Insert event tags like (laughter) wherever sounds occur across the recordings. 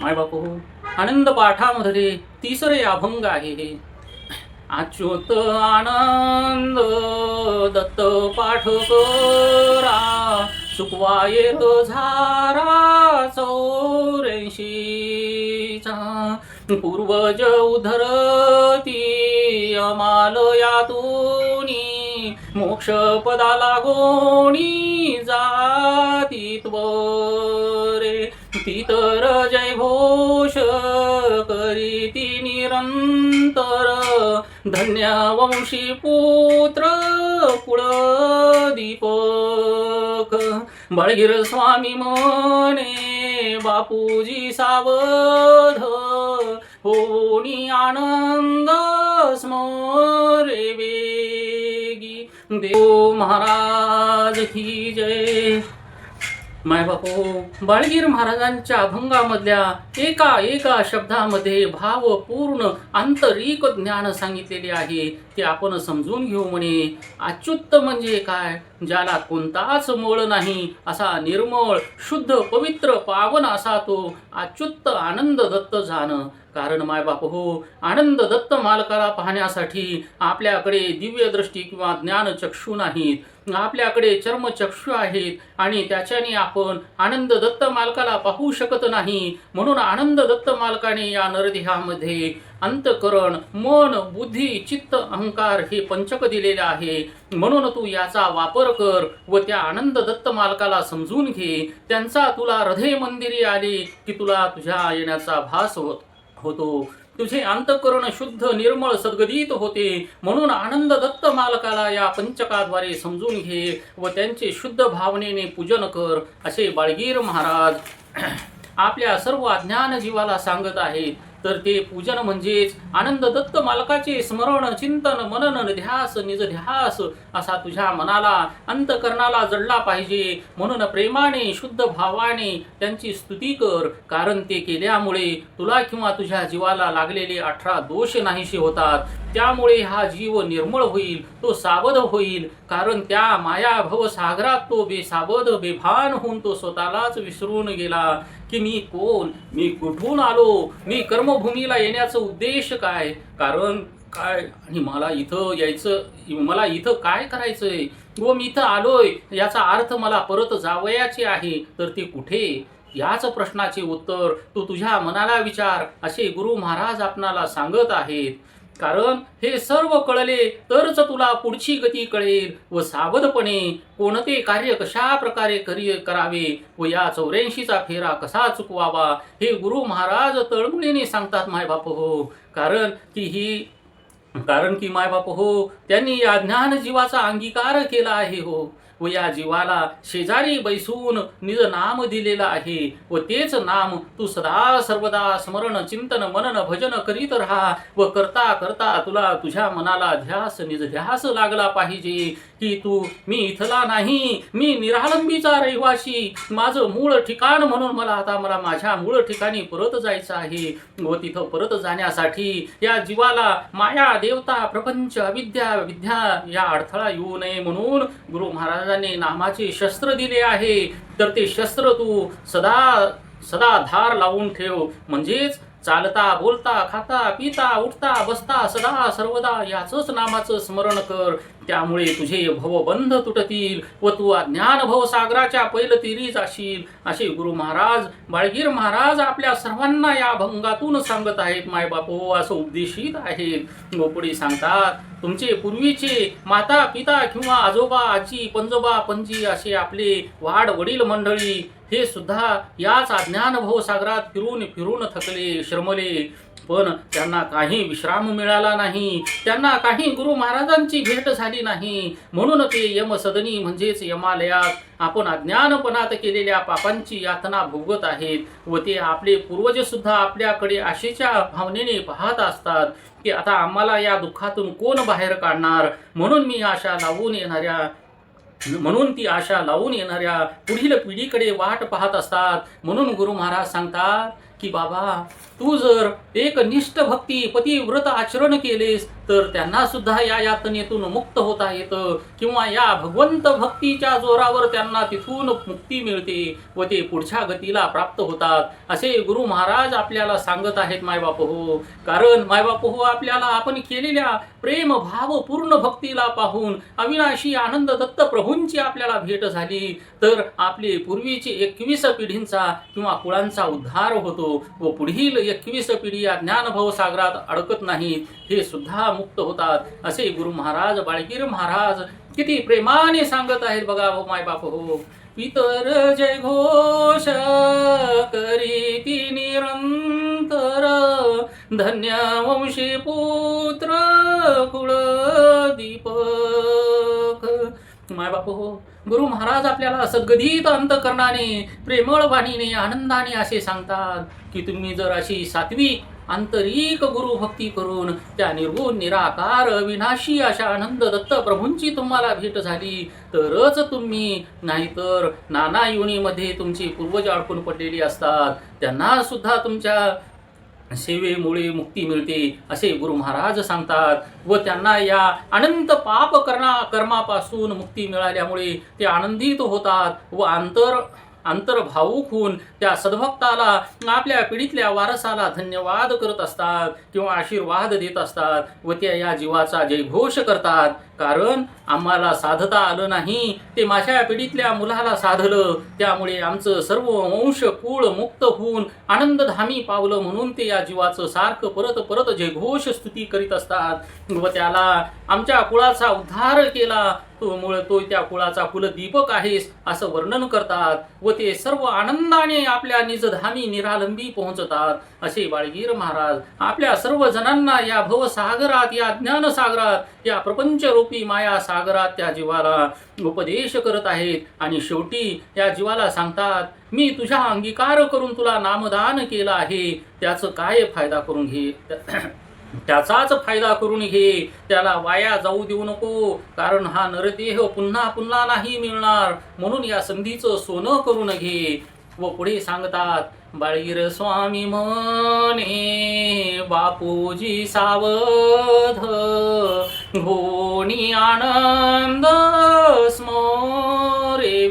माय बापू आनंद पाठामध्ये तिसरे अभंग आहे हे. अच्युत आनंद दत्त पाठ करा चुकवाये झारा चौऱ्याऐंशीचा. पूर्वज उधरती अमालयातूनी. मोक्ष पदाला गोणी जातीत पितर जय घोष करीती निरंतर. धन्या वंशी पुत्र कुळ दीपक. बळगीर स्वामी मने बापूजी सावध. होणी आनंद स्मरे वेगी. देव महाराज की जय. माय बापू बाळगीर महाराजांच्या अभंगामधल्या एका एका शब्दामध्ये भावपूर्ण आंतरिक ज्ञान सांगितलेले आहे. ते आपण समजून घेऊ म्हणे अच्युत म्हणजे काय? ज्याला कोणताच मोळ नाही असा निर्मळ शुद्ध पवित्र पावन असा तो अच्युत आनंद दत्त जाणं कारण माय बाप हो आनंद दत्त मालकाला पाहण्यासाठी आपल्याकडे दिव्य दृष्टी किंवा ज्ञानचक्षू नाहीत. आपल्याकडे चर्मचक्षू आहेत आणि त्याच्याने आपण आनंद दत्त मालकाला पाहू शकत नाही. म्हणून आनंद दत्त मालकाने या नरदेहामध्ये अंतकरण मन बुद्धी चित्त अहंकार हे पंचक दिलेले आहे. म्हणून तू याचा वापर कर व त्या आनंद दत्त मालकाला समजून घे. त्यांचा तुला हृदय मंदिरी आली की तुला तुझ्या येण्याचा भास होत. होतो तुझे अंतकरण शुद्ध निर्मळ सद्गदित होते. म्हणून आनंद दत्त मालकाला या पंचकाद्वारे समजून घे व त्यांचे शुद्ध भावनेने पूजन कर असे बाळगीर महाराज. (clears throat) आपल्या सर्व अज्ञान जीवाला सांगत आहेत. तर ते पूजन म्हणजेच आनंद दत्त मालकाचे स्मरण चिंतन मनन ध्यास निज ध्यास असा तुझ्या मनाला अंतकरणाला जडला पाहिजे. म्हणून प्रेमाने शुद्ध भावाने त्यांची स्तुती कर. कारण ते केल्यामुळे तुला किंवा तुझ्या जीवाला लागलेले अठरा दोष नाहीसे होतात. त्यामुळे हा जीव निर्मळ होईल तो सावध होईल. कारण त्या माया भव सागरात तो बेसावध बेभान होऊन तो स्वतःलाच विसरून गेला. की मी कोण? मी कुठून आलो? मी कर्मभूमीला येण्याचा उद्देश काय? कारण काय? आणि मला इथं यायचं मला इथं काय करायचंय? व मी इथं आलोय याचा अर्थ मला परत जावयाचे आहे तर ते कुठे? याच प्रश्नाचे उत्तर तू तुझ्या मनाला विचार असे गुरु महाराज आपणाला सांगत आहेत. कारण हे सर्व कळले तरच तुला पुढची गती कळेल व सावधपणे कोणते कार्य कशा प्रकारे करी करावे व या चौऱ्याऐंशीचा फेरा कसा चुकवावा हे गुरु महाराज तळमळीने सांगतात मायबाप हो. कारण की ही कारण की मायबाप हो त्यांनी या ज्ञान जीवाचा अंगीकार केला आहे हो. व या जीवाला शेजारी बैसून निज नाम दिलेलं आहे. व तेच नाम तू सदा सर्वदा स्मरण चिंतन मनन भजन करीत राहा. व करता करता तुला तुझ्या मनाला ध्यास निज ध्यास लागला पाहिजे. की तू मी इथला नाही मी निरालंबीचा रहिवासी माझं मूळ ठिकाण म्हणून मला आता मला माझ्या मूळ ठिकाणी परत जायचं आहे. व तिथं परत जाण्यासाठी या जीवाला माया देवता प्रपंच अविद्या विद्या या अडथळा येऊ नये म्हणून गुरु महाराज महाराजांनी नामाचे शस्त्र दिले आहे. तर ते शस्त्र तू सदा सदा धार लावून ठेव. म्हणजेच चालता बोलता खाता पिता उठता बसता सदा सर्वदा याचंच नामाचं स्मरण कर. त्यामुळे तुझे भवबंध तुटतील व तू ज्ञान भवसागराच्या पैल तिरी जाशील. असे गुरु महाराज बाळगीर महाराज आपल्या सर्वांना या भंगातून सांगत आहेत मायबापो असं उपदेशित आहेत. व सांगतात तुमचे पूर्वीचे माता पिता किंवा आजोबा आजी पंजोबा पंजी असे आपले वाड वडील मंडळी हे सुद्धा याच अज्ञानभव सागरात फिरून फिरून थकले श्रमले. पण त्यांना काही विश्राम मिळाला नाही. त्यांना काही गुरु महाराजांची भेट झाली नाही. म्हणून ते यमसदनी म्हणजेच यमालयात आपण अज्ञानपणात केलेल्या पापांची यातना भोगत आहेत व ते आपले पूर्वज सुद्धा आपल्याकडे आशेच्या भावनेने पाहत असतात की आता आम्हाला या दुःखातून कोण बाहेर काढणार? म्हणून मी आशा लावून येणाऱ्या म्हणून ती आशा लावून येणाऱ्या पुढील पिढीकडे वाट पाहत असतात. म्हणून गुरु महाराज सांगतात की बाबा तू जर एक निष्ठ भक्ती पतिव्रत आचरण केलेस तर त्यांना सुद्धा या यातनेतून मुक्त होता येतं. किंवा या भगवंत भक्तीच्या जोरावर त्यांना तिथून मुक्ती मिळते व ते पुढच्या गतीला प्राप्त होतात. असे गुरु महाराज आपल्याला सांगत आहेत मायबाप हो कारण मायबाप हो आपल्याला आपण केलेल्या प्रेम भाव पूर्ण भक्तीला पाहून अविनाशी आनंद दत्त प्रभूंची आपल्याला भेट झाली. तर आपले पूर्वीचे एकवीस पिढींचा किंवा कुळांचा उद्धार होतो व पुढील एकवीस पिढी या ज्ञानभव सागरात अडकत नाहीत. हे सुद्धा मुक्त होतात. असे गुरु महाराज बाळगीर महाराज किती प्रेमाने सांगत आहेत बघा हो माय बाप हो. पितर जय घोष करीती निरंतर. धन्य वंशी पुत्र कुळ दीपक. माय बाप हो. गुरु महाराज आपल्याला सद्गदित अंतकरणाने प्रेमळ वाणीने आनंदाने असे सांगतात की तुम्ही जर अशी सात्विक आंतरिक गुरु भक्ती करून त्या निर्गुण निराकार विनाशी अशा आनंद दत्त प्रभूंची तुम्हाला भेट झाली. तरच तुम्ही नाहीतर नाना युनीमध्ये तुमची पूर्वज अडकून पडलेली असतात. त्यांना सुद्धा तुमच्या सेवेमुळे मुक्ती मिळते असे गुरु महाराज सांगतात. व त्यांना या अनंत पाप करणा कर्मापासून मुक्ती मिळाल्यामुळे ते आनंदित होतात. व आंतर अंतर्भावूक होऊन त्या सद्भक्ताला आपल्या पिढीतल्या वारसाला धन्यवाद करत असतात किंवा आशीर्वाद देत असतात व त्या या जीवाचा जयघोष करतात. कारण आम्हाला साधता आलं नाही. ते माझ्या पिढीतल्या मुलाला साधलं. त्यामुळे आमचं सर्व वंश कुळ मुक्त होऊन आनंदधामी पावलं म्हणून ते या जीवाचं सारखं परत परत जयघोष स्तुती करीत असतात. व त्याला आमच्या कुळाचा उद्धार केला. तो मुळे तो त्या कुळाचा कुलदीपक आहेस असं वर्णन करतात. व ते सर्व आनंदाने आपल्या निजधामी निरालंबी पोहोचतात. असे बाळगीर महाराज आपल्या सर्व जणांना या भवसागरात या ज्ञानसागरात या प्रपंच रूप रूपी माया सागरात त्या जीवाला उपदेश करत आहेत. आणि शेवटी त्या जीवाला सांगतात मी तुझ्या अंगीकार करून तुला नामदान केलं आहे. त्याचं काय फायदा करून घे? (clears throat) त्याचाच फायदा करून घे. त्याला वाया जाऊ देऊ नको. कारण हा नरदेह पुन्हा पुन्हा नाही मिळणार. म्हणून या संधीचं सोनं करून घे. व पुढे सांगतात बाळगीर स्वामी म्हणे बापूजी सावध घोणी आनंद स्मोरे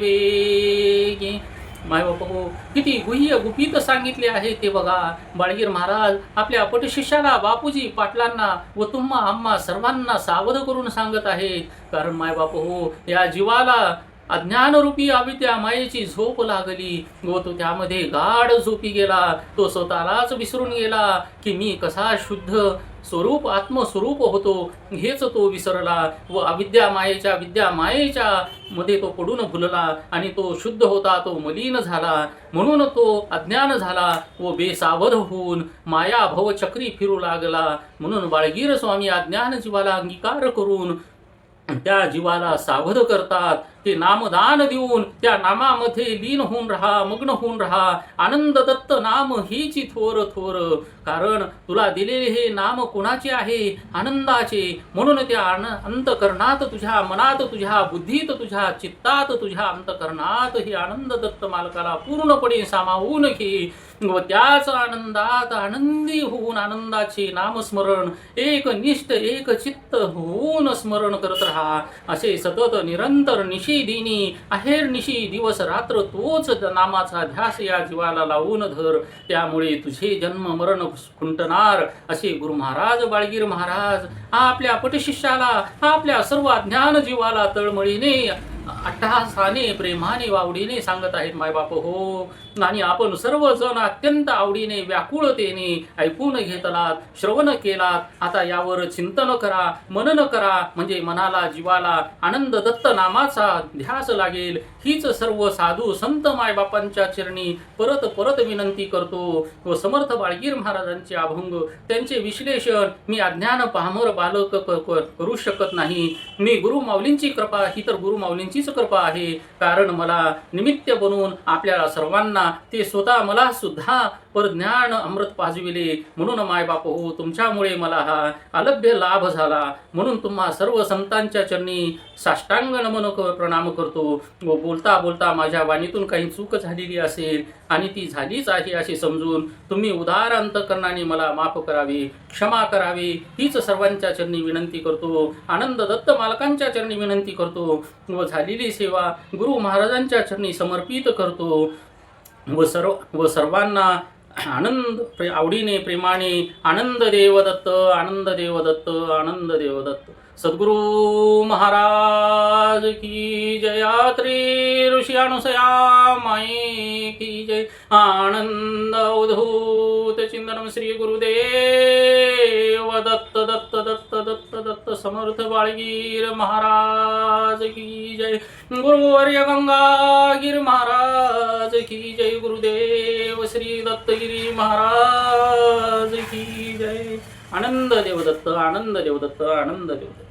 माय बापू हो, किती गुह्य गुपित सांगितले आहे ते बघा. बाळगीर महाराज आपल्या पटशिष्याला बापूजी पाटलांना व तुम्हा आम्हा सर्वांना सावध करून सांगत आहेत. कारण माय बापू हो या जीवाला अज्ञानरूपी अविद्या मायेची झोप लागली. व तो त्यामध्ये गाढ झोपी गेला. तो स्वतःलाच विसरून गेला की मी कसा शुद्ध स्वरूप आत्मस्वरूप होतो. हेच तो विसरला व अविद्या मायेच्या विद्या मायेच्या मध्ये तो पडून भुलला आणि तो शुद्ध होता तो मलिन झाला. म्हणून तो अज्ञान झाला व बेसावध होऊन माया भवचक्री फिरू लागला. म्हणून बाळगीर स्वामी अज्ञान जीवाला अंगीकार करून त्या जीवाला सावध करतात. ते नामदान देऊन त्या नामामध्ये लीन होऊन राहा मग्न होऊन राहा. आनंद दत्त नाम हीची थोर थोर. कारण तुला दिलेले हे नाम कोणाचे आहे? आनंदाचे. म्हणून त्या आन अंतकरणात तुझ्या मनात तुझ्या बुद्धीत तुझ्या चित्तात तुझ्या अंतकरणात हे आनंद दत्त मालकाला पूर्णपणे सामावून घे. व त्याच आनंदात आनंदी होऊन आनंदाचे नामस्मरण एक निष्ठ एक चित्त होऊन स्मरण करत राहा. असे सतत निरंतर निशी दिनी अहेर निशी दिवस रात्र तोच नामाचा ध्यास या जीवाला लावून धर. त्यामुळे तुझे जन्म मरण खुंटणार असे गुरु महाराज बाळगीर महाराज. आपल्या पटशिष्याला आपल्या सर्व ज्ञान जीवाला तळमळीने अट्टहासाने प्रेमाने वावडीने सांगत आहेत मायबाप हो आणि आपण सर्वजण अत्यंत आवडीने व्याकुळतेने ऐकून घेतलात श्रवण केलात. आता यावर चिंतन करा मनन करा म्हणजे मनाला जीवाला आनंद दत्त नामाचा ध्यास लागेल. हीच सर्व साधू संत मायबापांच्या चरणी परत परत विनंती करतो. व समर्थ बाळगीर महाराजांचे अभंग त्यांचे विश्लेषण मी अज्ञान पामर बालक करू शकत नाही. मी गुरु माऊलींची कृपा ही तर गुरु तुमचीच कृपा आहे. कारण मला निमित्त बनवून आपल्याला सर्वांना ते स्वतः मला सुद्धा पर ज्ञान अमृत पाजविले. म्हणून माय बाप हो तुमच्यामुळे मला हा अलभ्य लाभ झाला. म्हणून तुम्हा सर्व संतांच्या चरणी साष्टांग नमन प्रणाम करतो. व बोलता बोलता माझ्या वाणीतून काही चूक झालेली असेल आणि ती झालीच आहे अशी समजून तुम्ही उदार अंतकरणाने मला माफ करावे क्षमा करावी. हीच सर्वांच्या चरणी विनंती करतो. आनंद दत्त मालकांच्या चरणी विनंती करतो. व झालेली सेवा गुरु महाराजांच्या चरणी समर्पित करतो. व सर्व व सर्वांना आनंद प्रे आवडीने प्रेमाने आनंद देवदत्त आनंद देवदत्त आनंद देव दत्त सद्गुरु महाराज की जयात्री ऋषी अनुसया माई की जय. आनंद उधूत चिंतन श्री गुरुदेव दत्त दत्त दत्त दत्त दत्त समर्थ बाळगीर महाराज की जय. गुरुवर्य गंगागीर महाराज की जय गुरुदेव. दत्तगिरी महाराज की जय. आनंद देवदत्त आनंद देवदत्त आनंद देवदत्त.